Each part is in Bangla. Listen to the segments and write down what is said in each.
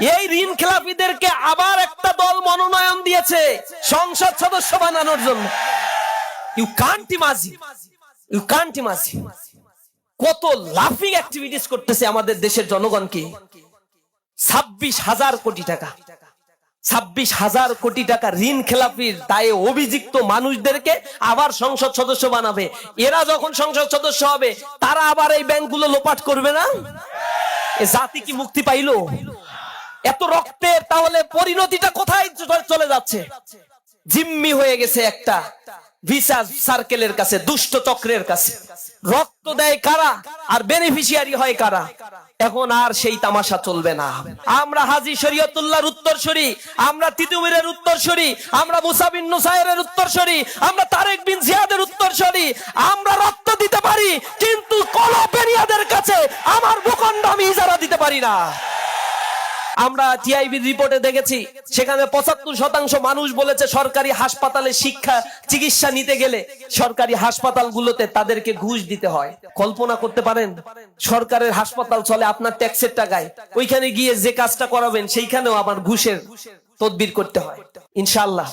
এই ঋণ খেলাপিদেরকে আবার একটা দল মনোনয়ন দিয়েছে, সংসদ সদস্য বানানোর জন্য। You can't imagine you can't imagine কত লাফিং অ্যাক্টিভিটিস করতেছে আমাদের দেশের জনগণকে। ছাব্বিশ হাজার কোটি টাকা, ছাব্বিশ হাজার কোটি টাকা ঋণ খেলাপির দায়ে অভিযুক্ত মানুষদেরকে আবার সংসদ সদস্য বানাবে। এরা যখন সংসদ সদস্য হবে, তারা আবার এই ব্যাংকগুলো লোপাট করবে না? জাতি কি মুক্তি পাইলো? এত রক্তের তাহলে পরিণতিটা কোথায় চলে যাচ্ছে? জিম্মি হয়ে গেছে একটা ভিসা সার্কেলের কাছে, দুষ্ট চক্রের কাছে। রক্ত দেয় কারা? আর বেনিফিশিয়ারি হয় কারা? এখন আর সেই তামাশা চলবে না। আমরা হাজি শরীয়তুল্লাহর উত্তরসূরি, আমরা তিতুমিরের উত্তরসূরি, আমরা মুসাবিন নুসাইরের উত্তরসূরি, আমরা তারেক বিন জিয়াদের উত্তরসূরি, আমরা রক্ত দিতে পারি, কিন্তু কলপেরিয়াদের কাছে আমার ভূখণ্ড আমি ইজারা দিতে পারি না। আমরা টিআইবির রিপোর্টে দেখেছি, সেখানে পঁচাত্তর শতাংশ মানুষ বলেছে সরকারি হাসপাতালে শিক্ষা, চিকিৎসা নিতে গেলে সরকারি হাসপাতালগুলোতে তাদেরকে ঘুষ দিতে হয়। কল্পনা করতে পারেন? সরকারের হাসপাতাল চলে আপনার ট্যাক্সের টাকায়। ওইখানে গিয়ে যে কাজটা করাবেন, সেইখানেও আবার ঘুষের তদবির করতে হয়। ইনশাল্লাহ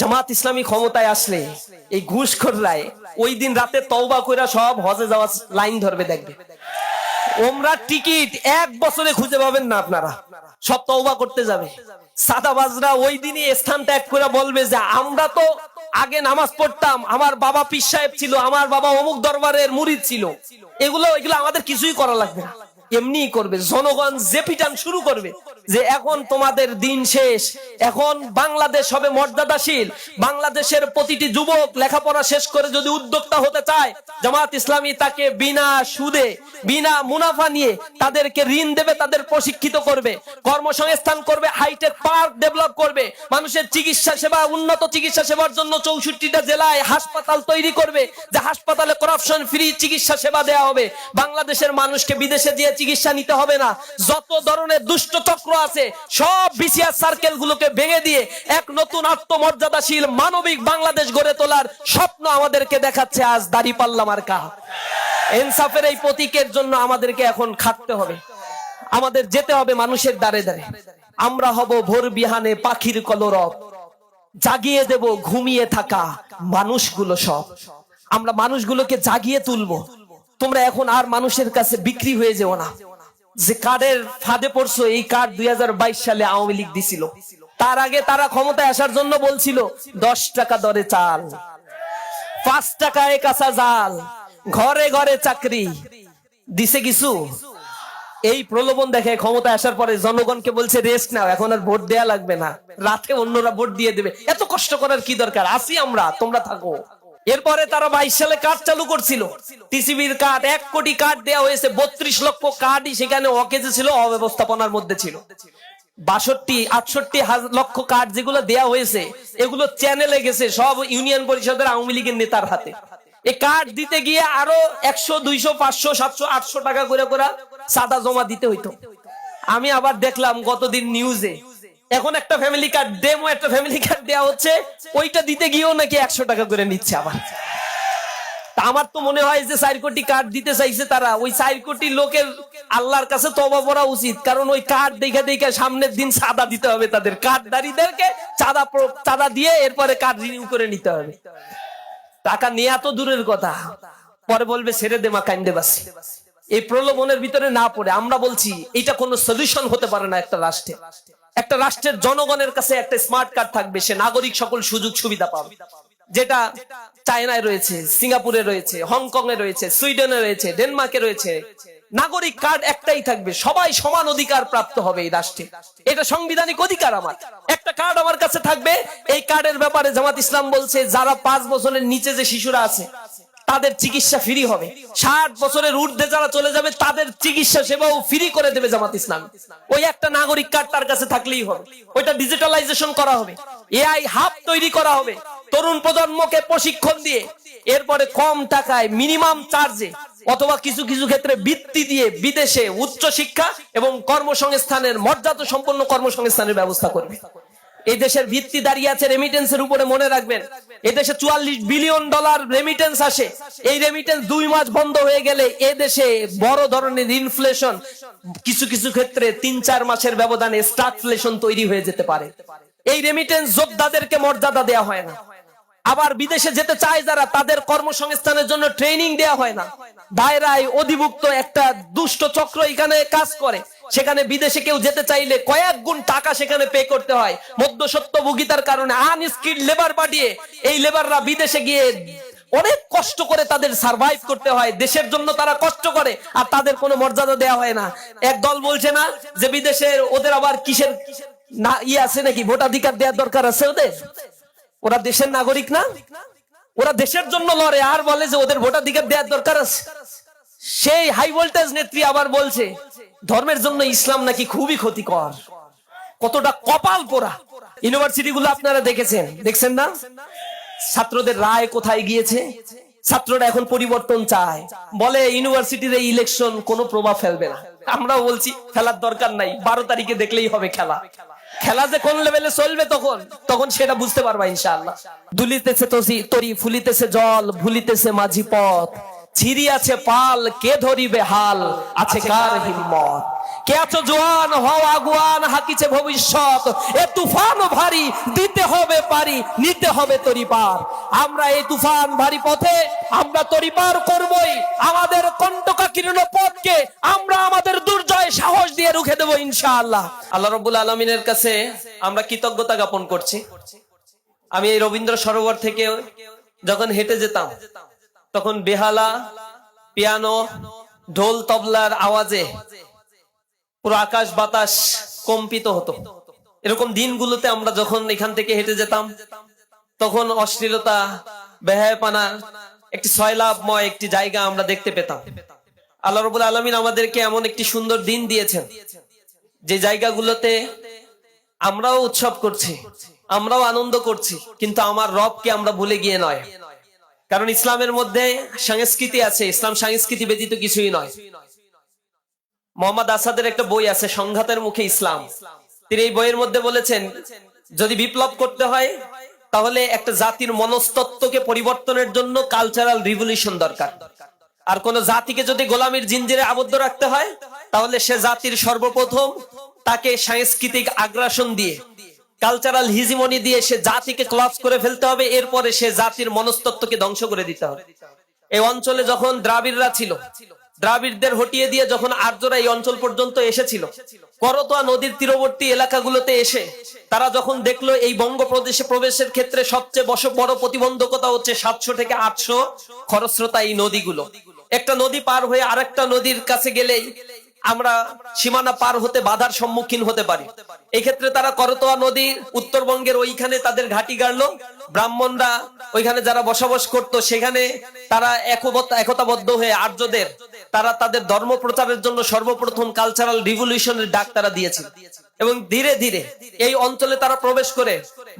জামাত ইসলামী ক্ষমতায় আসলে এই ঘুষ খোররায় ওই দিন রাতে তওবা কইরা সব হজে যাওয়া লাইন ধরবে দেখবে। ওমরা টিকিট এক বছরে খুঁজে পাবেন না আপনারা। সব তওবা করতে যাবে। সাদাবাজরা ওই দিনই স্থান ত্যাগ করে বলবে যে, আমরা তো আগে নামাজ পড়তাম, আমার বাবা পীর সাহেব ছিল, আমার বাবা অমুক দরবারের মুরিদ ছিল। এগুলো এগুলো আমাদের কিছুই করা লাগবে না। এমনি করবে। জনগণ যে পিটান শুরু করবে। যে এখন তোমাদের দিন শেষ। এখন বাংলাদেশ হবে মর্যাদাশীল। বাংলাদেশের প্রতিটি যুবক লেখাপড়া শেষ করে যদি উদ্যোক্তা হতে চায়, জামাত ইসলামী তাকে বিনা সুদে, বিনা মুনাফা নিয়ে তাদেরকে ঋণ দেবে, তাদের প্রশিক্ষিত করবে, কর্মসংস্থান করবে, হাইটেক পার্ক ডেভেলপ করবে, মানুষের চিকিৎসা সেবা, উন্নত চিকিৎসা সেবার জন্য চৌষট্টিটা জেলায় হাসপাতাল তৈরি করবে, যে হাসপাতালে করাপশন ফ্রি চিকিৎসা সেবা দেওয়া হবে। বাংলাদেশের মানুষকে বিদেশে দিয়ে চিকিৎসা নিতে হবে না। যত ধরনের দুষ্ট চক্র আছে। সব বিসিআর সার্কেল গুলোকে ভেঙে দিয়ে এক নতুন আত্মমর্যাদাশীল মানবিক বাংলাদেশ গড়ে তোলার স্বপ্ন আমাদেরকে দেখাচ্ছে আজ দাড়ি পাল্লাম আর কা এনসাফের এই প্রতীকের জন্য আমাদেরকে এখন খাটতে হবে। আমাদের যেতে হবে মানুষের দ্বারে দ্বারে। আমরা হব ভোর বিহানে পাখির কলরব। জাগিয়ে দেব ঘুমিয়ে থাকা মানুষগুলো সব। আমরা মানুষগুলোকে জাগিয়ে তুলবো। তোমরা এখন আর মানুষের কাছে বিক্রি হয়ে যেও না। যে কার্ডের ফাঁদে পড়ছো, এই কার্ড দুই সালে আওয়ামী লীগ দিছিল। তার আগে তারা ক্ষমতায় আসার জন্য বলছিল, দশ টাকা দরে চাল, পাঁচ টাকায় কাঁচা জাল, ঘরে ঘরে চাকরি। দিছে কিছু? এই প্রলোভন দেখে ক্ষমতা আসার পরে জনগণকে বলছে, রেস্ট নাও, এখন আর ভোট দেয়া লাগবে না। রাতে অন্যরা ভোট দিয়ে দেবে। এত কষ্ট করার কি দরকার? আসি আমরা, তোমরা থাকো। এরপরে তারা বাইশ সালে কার্ড চালু করছিল। টিসিবির কার্ড, এক কোটি কার্ড দেওয়া হয়েছে, বত্রিশ লক্ষ কার্ডই সেখানে অকেজে ছিল, অব্যবস্থাপনার মধ্যে ছিল। বাষট্টি, আটষট্টি লক্ষ কার্ড যেগুলো দেয়া হয়েছে, এগুলো চ্যানেলে গেছে, সব ইউনিয়ন পরিষদের আওয়ামী লীগের নেতার হাতে। এই কার্ড দিতে গিয়ে আরও একশো, দুইশো, পাঁচশো, সাতশো, আটশো টাকা করে করে সাদা জমা দিতে হইতো। আমি আবার দেখলাম গতদিন নিউজে এখন একটা ফ্যামিলি কার্ড ডেমো একটা ফ্যামিলি কার্ড দেওয়া হচ্ছে, ওইটা দিতে গিয়েও নাকি একশো টাকা করে নিচ্ছে আবার। আমার তো মনে হয় যে চার কোটি কার্ড দিতে চাইছে তারা। ওই চার কোটি লোকের আল্লাহর কাছে তবা পড়া উচিত। কারণ ওই কার্ড দেখে দেখে সামনের দিন চাঁদা দিতে হবে তাদের। কার্ডদারিদেরকে চাঁদা চাঁদা দিয়ে এরপরে কার্ড রিনিউ করে নিতে হবে। টাকা নেওয়া তো দূরের কথা। পরে বলবে, ছেড়ে দে মা, কান্দে বাসি। এই প্রলোভনের ভিতরে না পড়ে। আমরা বলছি এটা কোনো সলিউশন হতে পারে না একটা রাষ্ট্রে। একটা রাষ্ট্রের জনগণের কাছে একটা স্মার্ট কার্ড থাকবে, সে নাগরিক সকল সুযোগ সুবিধা পাবে। যেটা চায়নায় রয়েছে, সিঙ্গাপুরে রয়েছে হংকং এ রয়েছে, সুইডেনে রয়েছে, ডেনমার্কে রয়েছে। নাগরিক কার্ড একটাই থাকবে, সবাই সমান অধিকার প্রাপ্ত হবে এই রাষ্ট্রে। এটা সাংবিধানিক অধিকার আমার। একটা কার্ড আমার কাছে থাকবে, এই কার্ডের ব্যাপারে জামাত ইসলাম বলছে, যারা পাঁচ বছরের নিচে যে শিশুরা আছে তাদের চিকিৎসা ফ্রি হবে। ষাট বছরের ঊর্ধ্বে যারা চলে যাবে, তাদের চিকিৎসা সেবাও ফ্রি করে দেবে জামাত ইসলাম। ওই একটা নাগরিক কার্ড তার কাছে থাকলেই হবে। ওইটা ডিজিটালাইজেশন করা হবে। এআই হাব তৈরি করা হবে। তরুণ প্রজন্মকে প্রশিক্ষণ দিয়ে, এরপরে কম টাকায় মিনিমাম চার্জে অথবা কিছু কিছু ক্ষেত্রে বৃত্তি দিয়ে বিদেশে উচ্চ শিক্ষা এবং কর্মসংস্থানের মর্যাদা সম্পন্ন কর্মসংস্থানের ব্যবস্থা করবে। এই দেশের ভিত্তি দাঁড়িয়ে আছে রেমিটেন্সের উপরে মনে রাখবেন। এই দেশে চুয়াল্লিশ বিলিয়ন ডলার রেমিটেন্স আসে। এই রেমিটেন্স দুই মাস বন্ধ হয়ে গেলে এ দেশে বড় ধরনের ইনফ্লেশন কিছু কিছু ক্ষেত্রে তিন চার মাসের ব্যবধানে স্টাকফ্লেশন তৈরি হয়ে যেতে পারে। এই রেমিটেন্স যোদ্ধাদেরকে মর্যাদা দেওয়া হয় না। আবার বিদেশে যেতে চায় যারা, তাদের কর্মসংস্থানের জন্য ট্রেনিং দেওয়া হয় না। দায়রায় অধিভুক্ত একটা দুষ্ট চক্র এখানে কাজ করে। সেখানে বিদেশে কেউ যেতে চাইলে কয়েক গুণ টাকা সেখানে পে করতে হয়। মধ্যসত্ত্ব ভোগিতার কারণে আনস্কিল্ড লেবার পাঠিয়ে এই লেবাররা বিদেশে গিয়ে অনেক কষ্ট করে তাদের সার্ভাইভ করতে হয়। দেশের জন্য তারা কষ্ট করে আর তাদের কোনো মর্যাদা দেওয়া হয় না। এক দল বলছে না যে বিদেশের ওদের আবার কিসের না ইয়ে আছে নাকি? ভোটাধিকার দেওয়ার দরকার আছে ওদের? ওরা দেশের নাগরিক না? ওরা দেশের জন্য লড়ে। আর বলে যে ওদের ভোটাধিকার দেওয়ার দরকার আছে। সেই হাই ভোল্টেজ নেত্রী আবার বলছে, ধর্মের জন্য ইসলাম নাকি খুবই ক্ষতিকর। কতটা কপাল পোড়া। ইউনিভার্সিটি গুলো আপনারা দেখেছেন। দেখছেন না? ছাত্রদের রায় কোথায় গিয়েছে? ছাত্ররা এখন পরিবর্তন চায়। বলে ইউনিভার্সিটির এই ইলেকশন কোনো প্রভাব ফেলবে না। আমরাও বলছি খেলার দরকার নাই। বারো তারিখে দেখলেই হবে খেলা। খেলা যে কোন লেভেলে চলবে তখন তখন সেটা বুঝতে পারবা ইনশাআল্লাহ। দুলিতেছে তরি, ফুলিতেছে জল, ভুলিতেছে মাঝি পথ। ছিরি আছে পাল কে ধরিবে হাল? আছে কার হিম্মত? কে আছো জোয়ান? হও আগুয়ান হাকিছে ভবিষ্যৎ। এ তুফান ভারী দিতে হবে পারি নিতে হবে তরি পার আমরা এই তুফান ভারী পথে আমরা তরি পার করবই। আমাদের কণ্টকাকীর্ণ পথকে আমরা আমাদের দুর্জয় সাহস দিয়ে রুখে দেবো ইনশাআল্লাহ। আল্লাহ রব্বুল আলমিনের কাছে আমরা কৃতজ্ঞতা জ্ঞাপন করছি। আমি এই রবীন্দ্র সরোবর থেকে যখন হেঁটে যেতাম তখন বেহালা, পিয়ানো, ঢোল তবলার আওয়াজে পুরো আকাশ বাতাস কম্পিত হতো। এরকম দিনগুলোতে আমরা যখন এখান থেকে হেঁটে যেতাম, তখন অশ্লীলতা বেহায়পানা একটি সয়লাভময় একটি জায়গা আমরা দেখতে পেতাম। আল্লাহ রবুল আলমিন আমাদেরকে এমন একটি সুন্দর দিন দিয়েছেন, যে জায়গাগুলোতে আমরাও উৎসব করছি, আমরাও আনন্দ করছি, কিন্তু আমার রবকে আমরা ভুলে গিয়ে নয়। কারণ ইসলামের মধ্যে সংস্কৃতি আছে, ইসলাম সংস্কৃতি ব্যতীত কিছুই নয়। মোহাম্মদ আসাদের একটা বই আছে, সংঘাতের মুখে ইসলাম। তিনি এই বইয়ের মধ্যে বলেছেন, যদি বিপ্লব করতে হয়, তাহলে একটা জাতির মনস্তত্ত্বকে পরিবর্তনের জন্য কালচারাল রিভলিউশন দরকার। আর কোন জাতিকে যদি গোলামীর জিঞ্জিরে আবদ্ধ রাখতে হয়, তাহলে সে জাতির সর্বপ্রথম তাকে সাংস্কৃতিক আগ্রাসন দিয়ে কালচারাল হিজিমনি দিয়ে সে জাতিকে ক্লাস করে ফেলতে হবে, এরপরে সে জাতির মনস্তত্ত্বকে ধ্বংস করে দিতে হবে। এই অঞ্চলে যখন দ্রাবিড়রা ছিল, দ্রাবিড়দের হটিয়ে দিয়ে যখন আর্যরা এই অঞ্চল পর্যন্ত এসেছিল, করতোয়া নদীর তীরবর্তী এলাকাগুলোতে এসে তারা যখন দেখল এই বঙ্গপ্রদেশে প্রবেশের ক্ষেত্রে সবচেয়ে বড় প্রতিবন্ধকতা হচ্ছে সাতশো থেকে আটশো খরস্রোতা এই নদীগুলো। একটা নদী পার হয়ে আরেকটা নদীর কাছে গেলেই আমরা সীমানা পার হতে বাধার সম্মুখীন হতে পারি। এই ক্ষেত্রে তারা করতোয়া নদীর উত্তরবঙ্গের ওইখানে তাদের ঘাটি গাড়লো। ব্রাহ্মণরা ওইখানে যারা বসবাস করত, সেখানে তারা একতাবদ্ধ হয়ে আর্যদের, তারা তাদের ধর্ম প্রচারের জন্য সর্বপ্রথম কালচারাল রিভলিউশনের ডাক তারা দিয়েছিল এবং ধীরে ধীরে এই অঞ্চলে তারা প্রবেশ করে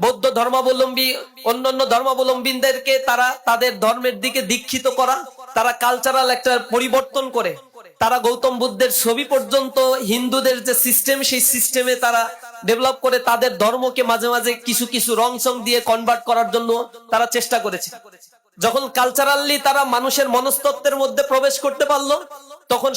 বৌদ্ধ ধর্মাবলম্বী, অন্যান্য ধর্মাবলম্বীদেরকে তারা তাদের ধর্মের দিকে দীক্ষিত করা, তারা কালচারাল একটা পরিবর্তন করে। তারা গৌতম বুদ্ধের ছবি পর্যন্ত, হিন্দুদের যে সিস্টেম সেই সিস্টেমে তারা ডেভেলপ করে তাদের ধর্মকে মাঝে মাঝে কিছু কিছু রং সং দিয়ে কনভার্ট করার জন্য তারা চেষ্টা করেছে। যখন কালচারালি তারা মানুষের মনস্তত্ত্বের মধ্যে প্রবেশ করতে পারল, তখন